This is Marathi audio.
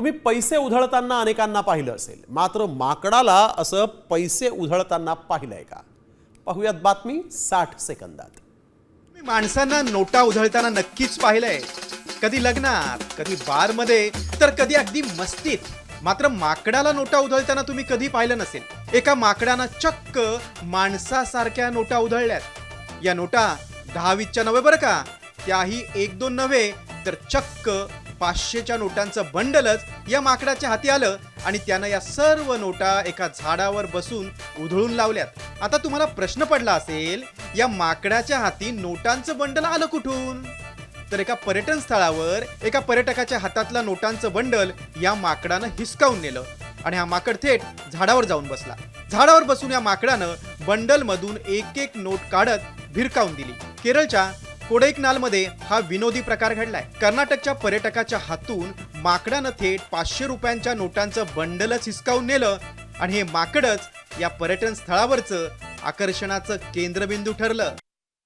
तुम्ही पैसे उधळताना अनेकांना पाहिलं असेल. मात्र माकडाला असं पैसे उधळताना पाहिलंय का? पाहूयात बातमी साठ सेकंदात. मी माणसांना नोटा उधळताना नक्कीच पाहिलंय. कधी लग्नात कधी बारमध्ये तर कधी अगदी मस्तीत. मात्र माकडाला नोटा उधळताना तुम्ही कधी पाहिलं नसेल. एका माकडानं चक्क माणसासारख्या नोटा उधळल्यात. या नोटा दहा वीसच्या नव्हे बरं का? त्याही एक दोन नव्हे तर चक्क पाचशेच्या नोटांचं बंडलच या माकडाच्या हाती आलं आणि त्यानं या सर्व नोटा एका झाडावर बसून उधळून लावल्यात. आता तुम्हाला प्रश्न पडला असेल या माकडाच्या हाती नोटांचं बंडल आलं कुठून? तर एका पर्यटन स्थळावर एका पर्यटकाच्या हातातला नोटांचं बंडल या माकडानं हिसकावून नेलं आणि हा माकड थेट झाडावर जाऊन बसला. झाडावर बसून या माकडानं बंडल मधून एक एक नोट काढत भिरकावून दिली. केरळच्या कोडैकनालमध्ये हा विनोदी प्रकार घडलाय. कर्नाटकच्या पर्यटकाच्या हातून माकडानं थेट पाचशे रुपयांच्या नोटांचं बंडलच हिसकावून नेलं आणि हे माकडच या पर्यटन स्थळावरचं आकर्षणाचं केंद्रबिंदू ठरलं.